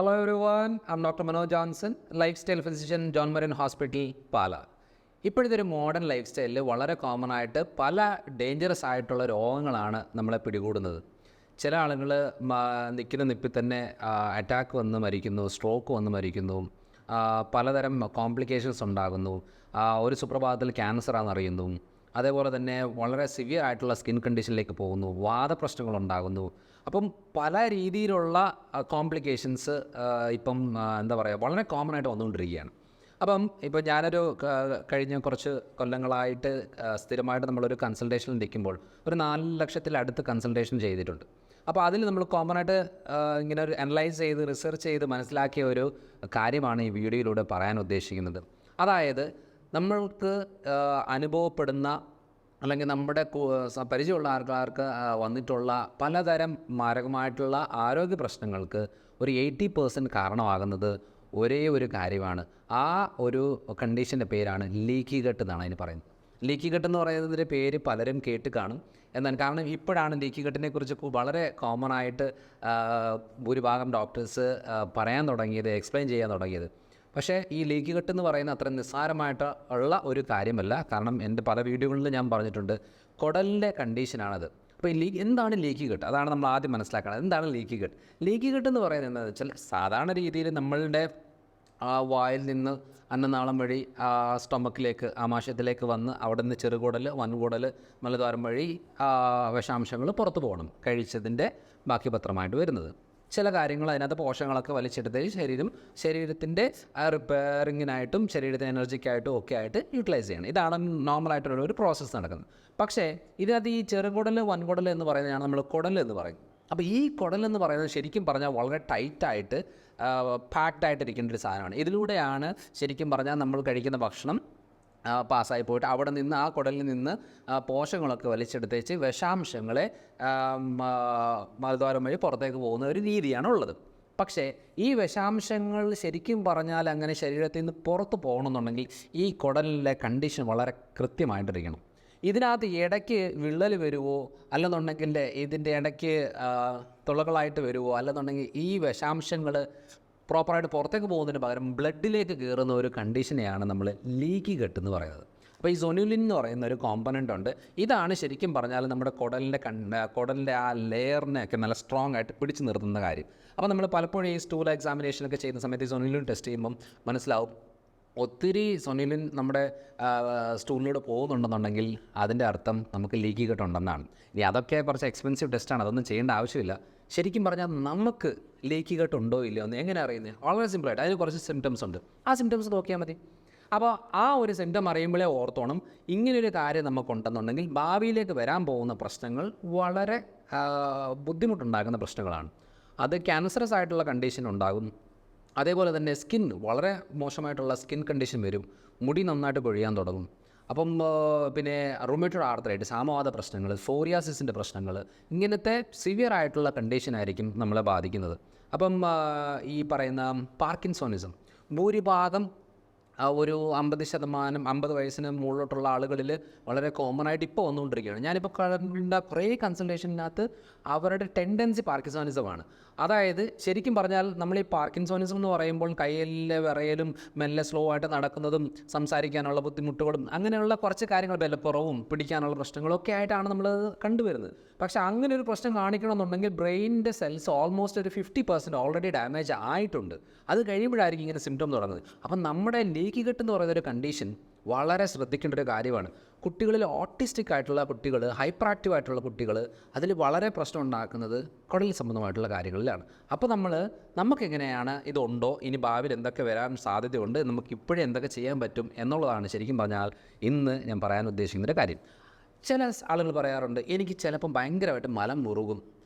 Hello everyone, I'm Dr. Manoj Johnson, lifestyle physician, John Marin Hospital, പാല ഇപ്പോഴത്തെ ഒരു modern life സ്റ്റൈലിൽ വളരെ common ആയിട്ട് പല ഡേഞ്ചറസ് ആയിട്ടുള്ള രോഗങ്ങളാണ് നമ്മളെ പിടികൂടുന്നത് ചില ആളുകൾ നിൽക്കുന്ന നിപ്പിൽ തന്നെ അറ്റാക്ക് വന്ന് മരിക്കുന്നു സ്ട്രോക്ക് വന്ന് മരിക്കുന്നു പലതരം കോംപ്ലിക്കേഷൻസ് ഉണ്ടാകുന്നു ഒരു സുപ്രഭാതത്തിൽ ക്യാൻസറാണെന്ന് അറിയുന്നു അതേപോലെ തന്നെ വളരെ സിവിയർ ആയിട്ടുള്ള സ്കിൻ കണ്ടീഷനിലേക്ക് പോകുന്നു വാദപ്രശ്നങ്ങൾ ഉണ്ടാകുന്നു അപ്പം പല രീതിയിലുള്ള കോംപ്ലിക്കേഷൻസ് ഇപ്പം എന്താ പറയുക വളരെ കോമൺ ആയിട്ട് വന്നുകൊണ്ടിരിക്കുകയാണ്. അപ്പം ഇപ്പോൾ ഞാനൊരു കഴിഞ്ഞ കുറച്ച് കൊല്ലങ്ങളായിട്ട് സ്ഥിരമായിട്ട് നമ്മളൊരു കൺസൾട്ടേഷനിൽ നിൽക്കുമ്പോൾ ഒരു നാല് ലക്ഷത്തിലടുത്ത് കൺസൾട്ടേഷൻ ചെയ്തിട്ടുണ്ട്. അപ്പോൾ അതിൽ നമ്മൾ കോമൺ ആയിട്ട് ഇങ്ങനെ ഒരു അനലൈസ് ചെയ്ത് റിസർച്ച് ചെയ്ത് മനസ്സിലാക്കിയ ഒരു കാര്യമാണ് ഈ വീഡിയോയിലൂടെ പറയാൻ ഉദ്ദേശിക്കുന്നത്. അതായത് നമ്മൾക്ക് അനുഭവപ്പെടുന്ന അല്ലെങ്കിൽ നമ്മുടെ പരിചയമുള്ള ആൾക്കാർക്ക് വന്നിട്ടുള്ള പലതരം മാരകമായിട്ടുള്ള ആരോഗ്യ പ്രശ്നങ്ങൾക്ക് ഒരു എയ്റ്റി പേഴ്സന്റ് കാരണമാകുന്നത് ഒരേ ഒരു കാര്യമാണ്. ആ ഒരു കണ്ടീഷന്റെ പേരാണ് ലീക്കി ഗട്ട് എന്നാണ് അതിന് പറയുന്നത്. ലീക്കി ഗട്ട് എന്ന് പറയുന്നതിന്റെ പേര് പലരും കേട്ട് കാണും. എന്നാൽ കാരണം ഇപ്പോഴാണ് ലീക്കി ഗട്ടിനെ കുറിച്ച് വളരെ കോമൺ ആയിട്ട് ഭൂരിഭാഗം ഡോക്ടേഴ്സ് പറയാൻ തുടങ്ങിയത് എക്സ്പ്ലെയിൻ ചെയ്യാൻ തുടങ്ങിയത്. പക്ഷേ ഈ ലീക്ക് കെട്ട് എന്ന് പറയുന്ന അത്ര നിസ്സാരമായിട്ട് ഉള്ള ഒരു കാര്യമല്ല. കാരണം എന്റെ പല വീഡിയോകളിലും ഞാൻ പറഞ്ഞിട്ടുണ്ട് കുടലിന്റെ കണ്ടീഷനാണത് അപ്പോൾ ഈ ലീക്ക് എന്താണ് ലീക്കി കെട്ട്? അതാണ് നമ്മൾ ആദ്യം മനസ്സിലാക്കേണ്ടത് എന്താണ് ലീക്കി കെട്ട്? ലീക്കി കെട്ട് എന്ന് പറയുന്നത് എന്താണെന്ന് വെച്ചാൽ സാധാരണ രീതിയിൽ നമ്മളുടെ ആ വായിൽ നിന്ന് അന്നനാളം വഴി ആ സ്റ്റൊമക്കിലേക്ക് ആമാശയത്തിലേക്ക് വന്ന് അവിടെ നിന്ന് ചെറുകുടൽ വൻകുടൽ മലദ്വാരം വഴി വിഷാംശങ്ങൾ പുറത്തു പോകണം. കഴിച്ചതിന്റെ ബാക്കി പത്രമായിട്ട് വരുന്നത്. ചില കാര്യങ്ങൾ അതിനകത്ത് പോഷകങ്ങളൊക്കെ വലിച്ചെടുത്ത് ശരീരം ശരീരത്തിന്റെ റിപ്പയറിങ്ങിനായിട്ടും ശരീരത്തിന് എനർജിക്കായിട്ടും ഒക്കെ ആയിട്ട് യൂട്ടിലൈസ് ചെയ്യണം. ഇതാണ് നോർമലായിട്ടുള്ള ഒരു പ്രോസസ്സ് നടക്കുന്നത്. പക്ഷേ ഇതിനകത്ത് ഈ ചെറുകുടൽ വൻകുടൽ എന്ന് പറയുന്നതാണ് നമ്മൾ കുടൽ എന്ന് പറയും അപ്പോൾ ഈ കുടൽ എന്ന് പറയുന്നത് ശരിക്കും പറഞ്ഞാൽ വളരെ ടൈറ്റായിട്ട് പാക്ഡ് ആയിട്ടിരിക്കേണ്ട ഒരു സാധനമാണ്. ഇതിലൂടെയാണ് ശരിക്കും പറഞ്ഞാൽ നമ്മൾ കഴിക്കുന്ന ഭക്ഷണം പാസ്സായി പോയിട്ട് അവിടെ നിന്ന് ആ കുടലിൽ നിന്ന് പോഷകങ്ങളൊക്കെ വലിച്ചെടുത്തേച്ച് വിഷാംശങ്ങളെ മലദ്വാരം വഴി പുറത്തേക്ക് പോകുന്ന ഒരു രീതിയാണ് ഉള്ളത് പക്ഷേ ഈ വിഷാംശങ്ങൾ ശരിക്കും പറഞ്ഞാൽ അങ്ങനെ ശരീരത്തിൽ നിന്ന് പുറത്ത് പോകണമെന്നുണ്ടെങ്കിൽ ഈ കുടലിലെ കണ്ടീഷൻ വളരെ കൃത്യമായിട്ടിരിക്കണം. ഇതിനകത്ത് ഇടയ്ക്ക് വിള്ളൽ വരുമോ അല്ലെന്നുണ്ടെങ്കിൽ ഇതിന്റെ ഇടയ്ക്ക് തുളകളായിട്ട് വരുമോ അല്ലെന്നുണ്ടെങ്കിൽ ഈ വിഷാംശങ്ങൾ പ്രോപ്പറായിട്ട് പുറത്തേക്ക് പോകുന്നതിന് പകരം ബ്ലഡിലേക്ക് കയറുന്ന ഒരു കണ്ടീഷനെയാണ് നമ്മൾ ലീക്കി കെട്ട് എന്ന് പറയുന്നത്. അപ്പോൾ ഈ സൊനുലിൻ എന്ന് പറയുന്ന ഒരു കോമ്പനന്റ് ഉണ്ട്. ഇതാണ് ശരിക്കും പറഞ്ഞാൽ നമ്മുടെ കുടലിന്റെ കണ്ട കുടലിന്റെ ആ ലെയറിനെയൊക്കെ നല്ല സ്ട്രോങ് ആയിട്ട് പിടിച്ചു നിർത്തുന്ന കാര്യം. അപ്പോൾ നമ്മൾ പലപ്പോഴും ഈ സ്റ്റൂൾ എക്സാമിനേഷനൊക്കെ ചെയ്യുന്ന സമയത്ത് ഈ സൊനുലിൻ ടെസ്റ്റ് ചെയ്യുമ്പം മനസ്സിലാവും ഒത്തിരി സൊനിലിൻ നമ്മുടെ സ്റ്റൂളിലൂടെ പോകുന്നുണ്ടെന്നുണ്ടെങ്കിൽ അതിന്റെ അർത്ഥം നമുക്ക് ലീക്കി കെട്ടുണ്ടെന്നാണ് ഇനി അതൊക്കെ കുറച്ച് എക്സ്പെൻസീവ് ടെസ്റ്റാണ് അതൊന്നും ചെയ്യേണ്ട ആവശ്യമില്ല. ശരിക്കും പറഞ്ഞാൽ നമുക്ക് ലീക്കി കെട്ടുണ്ടോ ഇല്ലയോ എന്ന് എങ്ങനെ അറിയുന്നത് വളരെ സിമ്പിളായിട്ട് അതിന് കുറച്ച് സിംറ്റംസ് ഉണ്ട്. ആ സിംറ്റംസ് നോക്കിയാൽ മതി. അപ്പോൾ ആ ഒരു സിംറ്റം അറിയുമ്പോഴേ ഓർത്തോണം ഇങ്ങനൊരു കാര്യം നമുക്കുണ്ടെന്നുണ്ടെങ്കിൽ ഭാവിയിലേക്ക് വരാൻ പോകുന്ന പ്രശ്നങ്ങൾ വളരെ ബുദ്ധിമുട്ടുണ്ടാക്കുന്ന പ്രശ്നങ്ങളാണ്. അത് ക്യാൻസറസ് ആയിട്ടുള്ള കണ്ടീഷൻ ഉണ്ടാകും. അതേപോലെ തന്നെ സ്കിൻ വളരെ മോശമായിട്ടുള്ള സ്കിൻ കണ്ടീഷൻ വരും. മുടി നന്നായിട്ട് കൊഴിയാൻ തുടങ്ങും. അപ്പം പിന്നെ റൊമേറ്റഡ് ആർത്രൈറ്റിസ് സാമവാദ പ്രശ്നങ്ങൾ ഫോറിയാസിസിന്റെ പ്രശ്നങ്ങൾ ഇങ്ങനത്തെ സിവിയർ ആയിട്ടുള്ള കണ്ടീഷൻ ആയിരിക്കും നമ്മളെ ബാധിക്കുന്നത്. അപ്പം ഈ പറയുന്ന പാർക്കിൻസോണിസം ഭൂരിഭാഗം ഒരു അമ്പത് ശതമാനം അമ്പത് വയസ്സിന് മുകളിലോട്ടുള്ള ആളുകളിൽ വളരെ കോമൺ ആയിട്ട് ഇപ്പോൾ വന്നുകൊണ്ടിരിക്കുകയാണ്. ഞാനിപ്പോൾ കണ്ട കുറേ കൺസൾട്ടേഷനകത്ത് അവരുടെ ടെൻഡൻസി പാർക്കിൻസോണിസമാണ്. അതായത് ശരിക്കും പറഞ്ഞാൽ നമ്മൾ ഈ പാർക്കിൻസോണിസം എന്ന് പറയുമ്പോൾ കയ്യിലെ വിറയലും മെല്ലെ സ്ലോ ആയിട്ട് നടക്കുന്നതും സംസാരിക്കാനുള്ള ബുദ്ധിമുട്ടുകളും അങ്ങനെയുള്ള കുറച്ച് കാര്യങ്ങൾ ബലപ്പുറവും പിടിക്കാനുള്ള പ്രശ്നങ്ങളും ഒക്കെ ആയിട്ടാണ് നമ്മൾ കണ്ടുവരുന്നത്. പക്ഷേ അങ്ങനെ ഒരു പ്രശ്നം കാണിക്കണമെന്നുണ്ടെങ്കിൽ ബ്രെയിനിന്റെ സെൽസ് ഓൾമോസ്റ്റ് ഒരു ഫിഫ്റ്റി പെർസെന്റ് ഓൾറെഡി ഡാമേജ് ആയിട്ടുണ്ട്. അത് കഴിയുമ്പോഴായിരിക്കും ഇങ്ങനെ സിംറ്റം തുടങ്ങുന്നത്. അപ്പം നമ്മുടെ ലീക്കി കെട്ട് എന്ന് പറയുന്ന ഒരു കണ്ടീഷൻ വളരെ ശ്രദ്ധിക്കേണ്ട ഒരു കാര്യമാണ്. കുട്ടികളിൽ ഓട്ടിസ്റ്റിക് ആയിട്ടുള്ള കുട്ടികൾ ഹൈപ്പർ ആക്റ്റീവ് ആയിട്ടുള്ള കുട്ടികൾ അതിൽ വളരെ പ്രശ്നം ഉണ്ടാക്കുന്നത് കുടൽ സംബന്ധമായിട്ടുള്ള കാര്യങ്ങളിലാണ്. അപ്പോൾ നമ്മൾ നമുക്കെങ്ങനെയാണ് ഇതുണ്ടോ? ഇനി ഭാവിയിൽ എന്തൊക്കെ വരാൻ സാധ്യതയുണ്ട്? നമുക്ക് ഇപ്പോഴേ എന്തൊക്കെ ചെയ്യാൻ പറ്റും എന്നുള്ളതാണ് ശരിക്കും പറഞ്ഞാൽ ഇന്ന് ഞാൻ പറയാൻ ഉദ്ദേശിക്കുന്നൊരു കാര്യം. ചില ആളുകൾ പറയാറുണ്ട് എനിക്ക് ചിലപ്പം ഭയങ്കരമായിട്ട് മലം മുറുകും.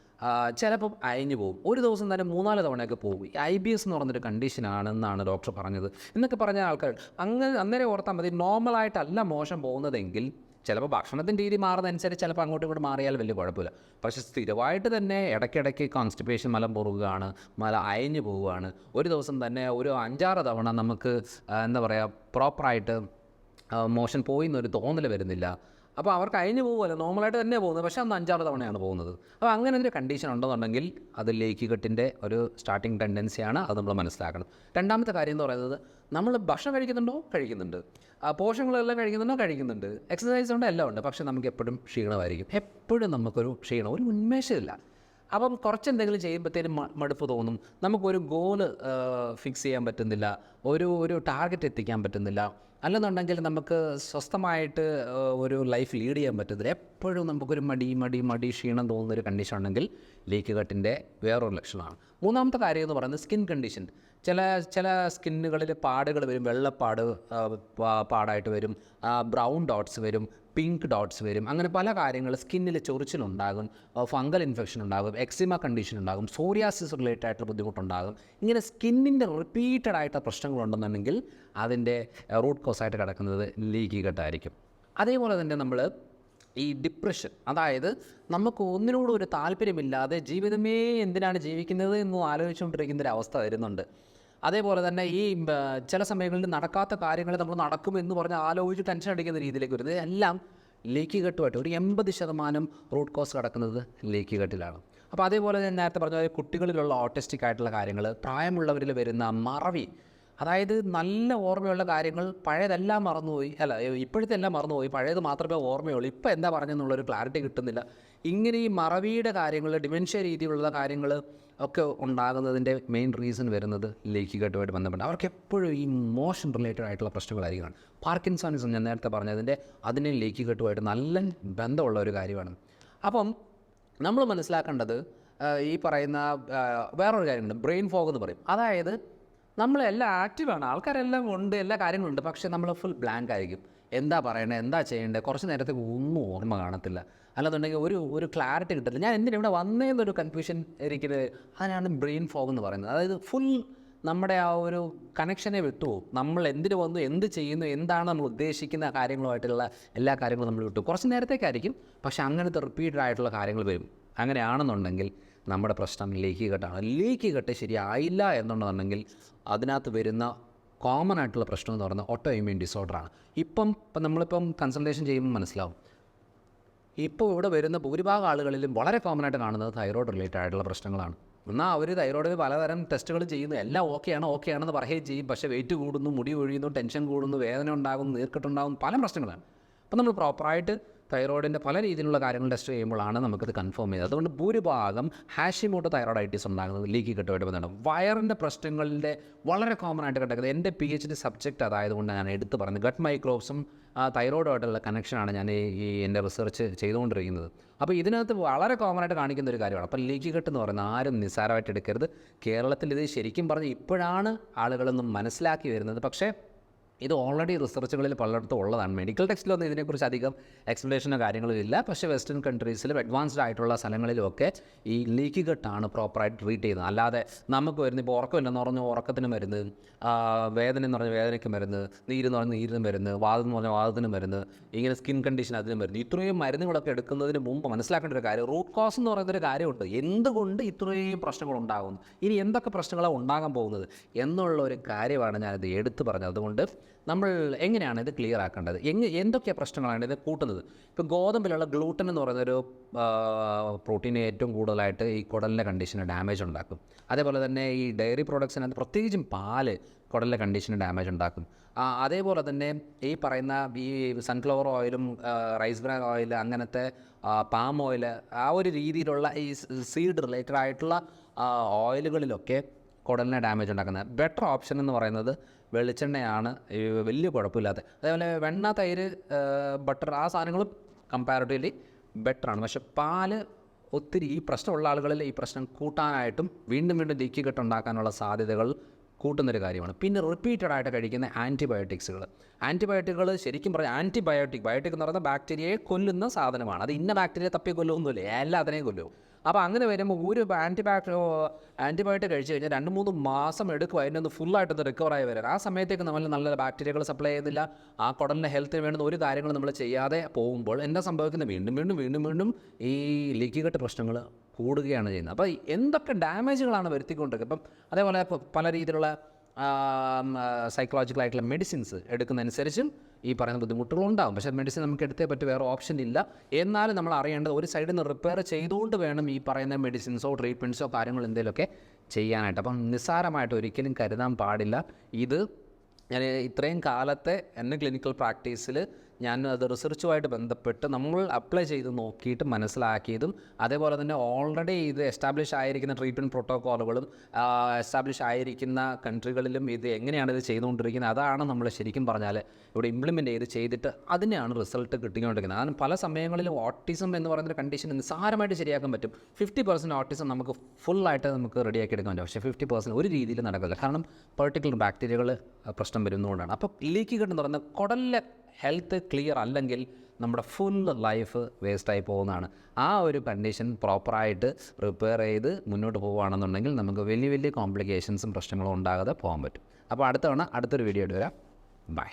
ചിലപ്പം അയഞ്ഞു പോകും. ഒരു ദിവസം തന്നെ മൂന്നാൽ തവണയൊക്കെ പോകും. ഈ ഐ ബി എസ് എന്ന് പറഞ്ഞൊരു കണ്ടീഷനാണെന്നാണ് ഡോക്ടർ പറഞ്ഞത്. എന്നൊക്കെ പറഞ്ഞ ആൾക്കാർ അങ്ങനെ അന്നേരം ഓർത്താൽ മതി നോർമലായിട്ടല്ല മോശം പോകുന്നതെങ്കിൽ ചിലപ്പോൾ ഭക്ഷണത്തിന്റെ രീതി മാറുന്നതനുസരിച്ച് ചിലപ്പോൾ അങ്ങോട്ടും ഇങ്ങോട്ട് മാറിയാൽ വലിയ കുഴപ്പമില്ല. പക്ഷേ സ്ഥിരമായിട്ട് തന്നെ ഇടയ്ക്കിടയ്ക്ക് കോൺസ്റ്റിപ്പേഷൻ മലം പൊറുകയാണ് മല അയഞ്ഞു പോവുകയാണ്. ഒരു ദിവസം തന്നെ ഒരു അഞ്ചാറ് തവണ നമുക്ക് എന്താ പറയുക പ്രോപ്പറായിട്ട് മോഷൻ പോയി എന്നൊരു തോന്നൽ വരുന്നില്ല. അപ്പോൾ അവർക്ക് അഴിഞ്ഞു പോകുമല്ലോ നോർമലായിട്ട് തന്നെ പോകുന്നത്. പക്ഷേ അന്ന് അഞ്ചാറ് തവണയാണ് പോകുന്നത്. അപ്പോൾ അങ്ങനെ ഒരു കണ്ടീഷൻ ഉണ്ടെന്നുണ്ടെങ്കിൽ അത് ലേക്ക് കെട്ടിന്റെ ഒരു സ്റ്റാർട്ടിങ് ടെൻഡൻസിയാണ് അത് നമ്മൾ മനസ്സിലാക്കണം. രണ്ടാമത്തെ കാര്യം എന്ന് പറയുന്നത് നമ്മൾ ഭക്ഷണം കഴിക്കുന്നുണ്ടോ? കഴിക്കുന്നുണ്ട്. പോഷകങ്ങളെല്ലാം കഴിക്കുന്നുണ്ടോ? കഴിക്കുന്നുണ്ട്. എക്സസൈസ് ഉണ്ട് എല്ലാം ഉണ്ട്. പക്ഷേ നമുക്ക് എപ്പോഴും ക്ഷീണമായിരിക്കും. എപ്പോഴും നമുക്കൊരു ക്ഷീണം ഒരു ഉന്മേഷമില്ല. അപ്പം കുറച്ച് എന്തെങ്കിലും ചെയ്യുമ്പോഴത്തേനും മടുപ്പ് തോന്നും. നമുക്കൊരു ഗോൾ ഫിക്സ് ചെയ്യാൻ പറ്റുന്നില്ല. ഒരു ഒരു ടാർഗറ്റ് എത്തിക്കാൻ പറ്റുന്നില്ല. അല്ലെന്നുണ്ടെങ്കിൽ നമുക്ക് സ്വസ്ഥമായിട്ട് ഒരു ലൈഫ് ലീഡ് ചെയ്യാൻ പറ്റുന്നില്ല. എപ്പോഴും നമുക്കൊരു മടി മടി മടി ക്ഷീണം തോന്നുന്നൊരു കണ്ടീഷൻ ഉണ്ടെങ്കിൽ ലീക്ക് കട്ടിന്റെ വേറൊരു ലക്ഷണമാണ്. മൂന്നാമത്തെ കാര്യം എന്ന് പറയുന്നത് സ്കിൻ കണ്ടീഷൻ ചില ചില സ്കിന്നുകളിൽ പാടുകൾ വരും. വെള്ളപ്പാട് പാടായിട്ട് വരും. ബ്രൗൺ ഡോട്ട്സ് വരും. പിങ്ക് ഡോട്ട്സ് വരും. അങ്ങനെ പല കാര്യങ്ങൾ സ്കിന്നിൽ ചൊറിച്ചിലുണ്ടാകും ഫംഗൽ ഇൻഫെക്ഷൻ ഉണ്ടാകും എക്സിമ കണ്ടീഷൻ ഉണ്ടാകും സോറിയാസിസ് റിലേറ്റഡ് ആയിട്ടുള്ള ബുദ്ധിമുട്ടുണ്ടാകും. ഇങ്ങനെ സ്കിന്നിന്റെ റിപ്പീറ്റഡ് ആയിട്ടുള്ള പ്രശ്നങ്ങളുണ്ടെന്നുണ്ടെങ്കിൽ അതിന്റെ റൂട്ട് കോസ് ആയിട്ട് കിടക്കുന്നത് ലീക്കി കെട്ടായിരിക്കും അതേപോലെ തന്നെ നമ്മൾ ഈ ഡിപ്രഷൻ അതായത് നമുക്ക് ഒന്നിനോടും ഒരു താല്പര്യമില്ലാതെ ജീവിതമേ എന്തിനാണ് ജീവിക്കുന്നത് എന്ന് ആലോചിച്ചുകൊണ്ടിരിക്കുന്ന ഒരു അവസ്ഥ വരുന്നുണ്ട്. അതേപോലെ തന്നെ ഈ ചില സമയങ്ങളിൽ നടക്കാത്ത കാര്യങ്ങൾ നമ്മൾ നടക്കും എന്ന് പറഞ്ഞ് ആലോചിച്ച് ടെൻഷൻ അടിക്കുന്ന രീതിയിലേക്ക് വരുന്നത്. എല്ലാം ലീക്കി കെട്ടുമായിട്ട് ഒരു എൺപത് ശതമാനം റൂട്ട് കോസ് കിടക്കുന്നത് ലീക്കി കെട്ടിലാണ് അപ്പോൾ അതേപോലെ തന്നെ നേരത്തെ പറഞ്ഞ കുട്ടികളിലുള്ള ഓട്ടിസ്റ്റിക് ആയിട്ടുള്ള കാര്യങ്ങൾ പ്രായമുള്ളവരിൽ വരുന്ന മറവി അതായത് നല്ല ഓർമ്മയുള്ള കാര്യങ്ങൾ പഴയതെല്ലാം മറന്നുപോയി അല്ല ഇപ്പോഴത്തെ എല്ലാം മറന്നുപോയി പഴയത് മാത്രമേ ഓർമ്മയുള്ളൂ. ഇപ്പോൾ എന്താ പറഞ്ഞെന്നുള്ളൊരു ക്ലാരിറ്റി കിട്ടുന്നില്ല. ഇങ്ങനെ ഈ മറവിയുടെ കാര്യങ്ങൾ ഡിമെൻഷ്യ രീതിയിലുള്ള കാര്യങ്ങൾ ഒക്കെ ഉണ്ടാകുന്നതിന്റെ മെയിൻ റീസൺ വരുന്നത് ലൈംഗികമായിട്ട് ബന്ധപ്പെട്ട്. അവർക്ക് എപ്പോഴും ഈ മോഷൻ റിലേറ്റഡ് ആയിട്ടുള്ള പ്രശ്നങ്ങളായിരിക്കണം. പാർക്കിൻസോണിസം ഞാൻ നേരത്തെ പറഞ്ഞതിന്റെ അതിനെ ലൈംഗികമായിട്ട് നല്ല ബന്ധമുള്ള ഒരു കാര്യമാണ്. അപ്പം നമ്മൾ മനസ്സിലാക്കേണ്ടത് ഈ പറയുന്ന വേറൊരു കാര്യമുണ്ട്. ബ്രെയിൻ ഫോഗ് എന്ന് പറയും. അതായത് നമ്മളെല്ലാം ആക്റ്റീവാണ് ആൾക്കാരെല്ലാം ഉണ്ട് എല്ലാ കാര്യങ്ങളുണ്ട് പക്ഷേ നമ്മൾ ഫുൾ ബ്ലാങ്ക് ആയിരിക്കും. എന്താ പറയണത് എന്താ ചെയ്യേണ്ടത് കുറച്ച് നേരത്തേക്ക് ഒന്നും ഓർമ്മ കാണത്തില്ല. അല്ലാന്നുണ്ടെങ്കിൽ ഒരു ഒരു ക്ലാരിറ്റി കിട്ടില്ല ഞാൻ എന്തിനാണ് ഇവിടെ വന്നേന്നൊരു കൺഫ്യൂഷൻ ഇരിക്കുന്നത് അതിനാണ് ബ്രെയിൻ ഫോഗ് എന്ന് പറയുന്നത്. അതായത് ഫുൾ നമ്മുടെ ആ ഒരു കണക്ഷനെ വിട്ടുപോകും. നമ്മൾ എന്തിനു വന്നു എന്ത് ചെയ്യുന്നു എന്താണ് നമ്മൾ ഉദ്ദേശിക്കുന്ന കാര്യങ്ങളുമായിട്ടുള്ള എല്ലാ കാര്യങ്ങളും നമ്മൾ വിട്ടു. കുറച്ച് നേരത്തേക്കായിരിക്കും പക്ഷേ അങ്ങനത്തെ റിപ്പീറ്റഡ് ആയിട്ടുള്ള കാര്യങ്ങൾ വരും. അങ്ങനെയാണെന്നുണ്ടെങ്കിൽ നമ്മുടെ പ്രശ്നം ലീക്ക് കെട്ടാണ് ലീക്ക് കെട്ട് ശരിയായില്ല എന്നുണ്ടെന്നുണ്ടെങ്കിൽ അതിനകത്ത് വരുന്ന കോമൺ ആയിട്ടുള്ള പ്രശ്നം എന്ന് പറയുന്നത് ഓട്ടോ ഇമ്മ്യൂൺ ഡിസോർഡറാണ് ഇപ്പം ഇപ്പം നമ്മളിപ്പം കൺസൾട്ടേഷൻ ചെയ്യുമ്പോൾ മനസ്സിലാവും. ഇപ്പോൾ ഇവിടെ വരുന്ന ഭൂരിഭാഗം ആളുകളിലും വളരെ കോമൺ ആയിട്ട് കാണുന്നത് തൈറോയ്ഡ് റിലേറ്റഡ് ആയിട്ടുള്ള പ്രശ്നങ്ങളാണ്. എന്നാൽ അവർ തൈറോയ്ഡിന് പലതരം ടെസ്റ്റുകൾ ചെയ്യുന്നു. എല്ലാം ഓക്കെയാണ് ഓക്കെ ആണെന്ന് പറയുകയും ചെയ്യും. പക്ഷേ വെയിറ്റ് കൂടുന്നു മുടി ഒഴിയുന്നു ടെൻഷൻ കൂടുന്നു വേദന ഉണ്ടാകുന്നു നീർക്കെട്ടുണ്ടാകുന്നു പല പ്രശ്നങ്ങളാണ്. അപ്പം നമ്മൾ പ്രോപ്പറായിട്ട് തൈറോയിഡിന്റെ പല രീതിയിലുള്ള കാര്യങ്ങൾ ടെസ്റ്റ് ചെയ്യുമ്പോഴാണ് നമുക്കത് കൺഫേം ചെയ്തത്. അതുകൊണ്ട് ഭൂരിഭാഗം ഹാഷിമോട്ടോ തൈറോയിഡൈറ്റിസ് ഉണ്ടാകുന്നത് ലീക്കി കെട്ടുമായിട്ട് ബന്ധമാണ് വയറിന്റെ പ്രശ്നങ്ങളുടെ വളരെ കോമൺ ആയിട്ട് കിടക്കുന്നത് എന്റെ പി എച്ച് ഡി സബ്ജക്റ്റ് അതായതുകൊണ്ട് ഞാൻ എടുത്ത് പറഞ്ഞത് ഗട്ട് മൈക്രോബ്സും തൈറോയിഡുമായിട്ടുള്ള കണക്ഷനാണ് ഞാൻ ഈ എന്റെ റിസർച്ച് ചെയ്തുകൊണ്ടിരിക്കുന്നത്. അപ്പോൾ ഇതിനകത്ത് വളരെ കോമൺ ആയിട്ട് കാണിക്കുന്ന ഒരു കാര്യമാണ്. അപ്പോൾ ലീക്കി കെട്ട് എന്ന് പറയുന്നത് ആരും നിസ്സാരമായിട്ട് എടുക്കരുത്. കേരളത്തിൽ ഇത് ശരിക്കും പറഞ്ഞ് ഇപ്പോഴാണ് ആളുകളൊന്നും മനസ്സിലാക്കി വരുന്നത്. പക്ഷേ ഇത് ഓൾറെഡി റിസർച്ചുകളിൽ പലയിടത്തും ഉള്ളതാണ്. മെഡിക്കൽ ടെക്സ്റ്റിലൊന്നും ഇതിനെക്കുറിച്ച് അധികം എക്സ്പ്ലനേഷനോ കാര്യങ്ങളോ ഇല്ല. പക്ഷേ വെസ്റ്റേൺ കൺട്രീസിലും അഡ്വാൻസ്ഡ് ആയിട്ടുള്ള സ്ഥലങ്ങളിലുമൊക്കെ ഈ ലീക്ക് കെട്ടാണ് പ്രോപ്പറായിട്ട് ട്രീറ്റ് ചെയ്യുന്നത്. അല്ലാതെ നമുക്ക് വരുന്ന ഇപ്പോൾ ഉറക്കമില്ലെന്ന് പറഞ്ഞ ഉറക്കത്തിന് മരുന്ന് വേദന എന്ന് പറഞ്ഞാൽ വേദനയ്ക്ക് മരുന്ന് നീരെന്ന് പറഞ്ഞാൽ നീരിന് മരുന്ന് വാദം എന്ന് പറഞ്ഞാൽ വാദത്തിന് മരുന്ന് ഇങ്ങനെ സ്കിൻ കണ്ടീഷൻ അതിന് മരുന്ന് ഇത്രയും മരുന്നുകളൊക്കെ എടുക്കുന്നതിന് മുമ്പ് മനസ്സിലാക്കേണ്ട ഒരു കാര്യം റൂട്ട് കോസ് എന്ന് പറയുന്നൊരു കാര്യമുണ്ട്. എന്തുകൊണ്ട് ഇത്രയും പ്രശ്നങ്ങൾ ഉണ്ടാകുന്നു? ഇനി എന്തൊക്കെ പ്രശ്നങ്ങളാണ് ഉണ്ടാകാൻ പോകുന്നത്? എന്നുള്ള ഒരു കാര്യമാണ് ഞാനിത് എടുത്തു പറഞ്ഞത്. അതുകൊണ്ട് നമ്മൾ എങ്ങനെയാണ് ഇത് ക്ലിയർ ആക്കേണ്ടത്? എങ്ങ എന്തൊക്കെ പ്രശ്നങ്ങളാണ് ഇത് കൂട്ടുന്നത്? ഇപ്പോൾ ഗോതമ്പിലുള്ള ഗ്ലൂട്ടൻ എന്ന് പറയുന്നൊരു പ്രോട്ടീൻ ഏറ്റവും കൂടുതലായിട്ട് ഈ കുടലിന്റെ കണ്ടീഷന് ഡാമേജ് ഉണ്ടാക്കും. അതേപോലെ തന്നെ ഈ ഡയറി പ്രോഡക്ട്സിനകത്ത് പ്രത്യേകിച്ചും പാൽ കുടലിന്റെ കണ്ടീഷന് ഡാമേജ് ഉണ്ടാക്കും. അതേപോലെ തന്നെ ഈ പറയുന്ന ഈ സൺഫ്ലവർ ഓയിലും റൈസ് ബ്രാൻ ഓയിൽ അങ്ങനത്തെ പാം ഓയിൽ ആ ഒരു രീതിയിലുള്ള ഈ സീഡ് റിലേറ്റഡ് ആയിട്ടുള്ള ഓയിലുകളിലൊക്കെ കുടലിനെ ഡാമേജ് ഉണ്ടാക്കുന്നത്. ബെറ്റർ ഓപ്ഷൻ എന്ന് പറയുന്നത് വെളിച്ചെണ്ണയാണ് വലിയ കുഴപ്പമില്ലാത്ത. അതേപോലെ വെണ്ണ തൈര് ബട്ടർ ആ സാധനങ്ങളും കമ്പാരിറ്റീവ്ലി ബെറ്ററാണ് പക്ഷെ പാൽ ഒത്തിരി ഈ പ്രശ്നമുള്ള ആളുകളിൽ ഈ പ്രശ്നം കൂട്ടാനായിട്ടും വീണ്ടും വീണ്ടും ലീക്കി കെട്ടുണ്ടാക്കാനുള്ള സാധ്യതകൾ കൂട്ടുന്നൊരു കാര്യമാണ്. പിന്നെ റിപ്പീറ്റഡ് ആയിട്ട് കഴിക്കുന്ന ആന്റിബയോട്ടിക്സുകൾ ആന്റിബയോട്ടിക്കുകൾ ശരിക്കും പറഞ്ഞാൽ ആന്റിബയോട്ടിക് ബയോട്ടിക് എന്ന് പറയുന്ന ബാക്ടീരിയയെ കൊല്ലുന്ന സാധനമാണ്. അത് ഇന്ന ബാക്ടീരിയ തപ്പി കൊല്ലുമൊന്നുമില്ല എല്ലാത്തിനെയും കൊല്ലും. അപ്പോൾ അങ്ങനെ വരുമ്പോൾ ഒരു ആന്റിബയോ ആന്റിബയോട്ടിക് കഴിച്ച് കഴിഞ്ഞാൽ രണ്ട് മൂന്ന് മാസം എടുക്കും അതിനൊന്ന് ഫുള്ളായിട്ടൊന്ന് റിക്കവറായി വരാൻ ആ സമയത്തേക്ക് നമ്മൾ നല്ല ബാക്ടീരിയകൾ സപ്ലൈ ചെയ്യുന്നില്ല. ആ കുടലിന്റെ ഹെൽത്തിന് വേണ്ടുന്ന ഒരു കാര്യങ്ങളും നമ്മൾ ചെയ്യാതെ പോകുമ്പോൾ എന്താ സംഭവിക്കുന്നത്? വീണ്ടും വീണ്ടും വീണ്ടും വീണ്ടും ഈ ലീക്കി കെട്ട് പ്രശ്നങ്ങൾ കൂടുകയാണ് ചെയ്യുന്നത്. അപ്പോൾ എന്തൊക്കെ ഡാമേജുകളാണ് വരുത്തിക്കൊണ്ടിരിക്കുന്നത്? ഇപ്പം അതേപോലെ പല രീതിയിലുള്ള സൈക്കോളജിക്കൽ ആയിട്ടുള്ള മെഡിസിൻസ് എടുക്കുന്നതനുസരിച്ചും ഈ പറയുന്ന ബുദ്ധിമുട്ടുകൾ ഉണ്ടാകും പക്ഷേ മെഡിസിൻ നമുക്ക് എടുത്തേ പറ്റി വേറെ ഓപ്ഷൻ ഇല്ല. എന്നാലും നമ്മൾ അറിയേണ്ടത് ഒരു സൈഡിൽ നിന്ന് റിപ്പയർ ചെയ്തുകൊണ്ട് വേണം ഈ പറയുന്ന മെഡിസിൻസോ ട്രീറ്റ്മെന്റ്സോ കാര്യങ്ങൾ എന്തെങ്കിലുമൊക്കെ ചെയ്യാനായിട്ട്. അപ്പം നിസ്സാരമായിട്ട് ഒരിക്കലും കരുതാൻ പാടില്ല. ഇത് ഞാൻ ഇത്രയും കാലത്തെ എന്റെ ക്ലിനിക്കൽ പ്രാക്ടീസിൽ ഞാൻ അത് റിസർച്ചുമായിട്ട് ബന്ധപ്പെട്ട് നമ്മൾ അപ്ലൈ ചെയ്ത് നോക്കിയിട്ട് മനസ്സിലാക്കിയതും അതേപോലെ തന്നെ ഓൾറെഡി ഇത് എസ്റ്റാബ്ലിഷ് ആയിരിക്കുന്ന ട്രീറ്റ്മെന്റ് പ്രോട്ടോക്കോളുകളും എസ്റ്റാബ്ലിഷ് ആയിരിക്കുന്ന കൺട്രികളിലും ഇത് എങ്ങനെയാണ് ഇത് ചെയ്തുകൊണ്ടിരിക്കുന്നത് അതാണ് നമ്മൾ ശരിക്കും പറഞ്ഞാൽ ഇവിടെ ഇംപ്ലിമെന്റ് ചെയ്ത് ചെയ്തിട്ട് അതിനെയാണ് റിസൾട്ട് കിട്ടിക്കൊണ്ടിരിക്കുന്നത്. കാരണം പല സമയങ്ങളിലും ഓട്ടിസം എന്ന് പറയുന്നൊരു കണ്ടീഷൻ നിസ്സാരമായിട്ട് ശരിയാക്കാൻ പറ്റും. ഫിഫ്റ്റി പെർസെന്റ് ഓട്ടിസം നമുക്ക് ഫുള്ളായിട്ട് നമുക്ക് റെഡിയാക്കി എടുക്കാൻ പറ്റും. പക്ഷേ ഫിഫ്റ്റി പെർസെന്റ് ഒരു രീതിയിൽ നടക്കില്ല കാരണം പെർട്ടിക്കുലർ ബാക്ടീരിയകൾ പ്രശ്നം വരുന്നതുകൊണ്ടാണ്. അപ്പോൾ ലീക്ക് കിട്ടുന്ന പറയുന്ന കുടലിലെ ഹെൽത്ത് ക്ലിയർ അല്ലെങ്കിൽ നമ്മുടെ ഫുൾ ലൈഫ് വേസ്റ്റായി പോകുന്നതാണ്. ആ ഒരു കണ്ടീഷൻ പ്രോപ്പറായിട്ട് റിപ്പയർ ചെയ്ത് മുന്നോട്ട് പോവുകയാണെന്നുണ്ടെങ്കിൽ നമുക്ക് വലിയ വലിയ കോംപ്ലിക്കേഷൻസും പ്രശ്നങ്ങളും ഉണ്ടാകാതെ പോകാൻ പറ്റും. അപ്പോൾ അടുത്തവണ അടുത്തൊരു വീഡിയോ ആയിട്ട് വരാം. ബൈ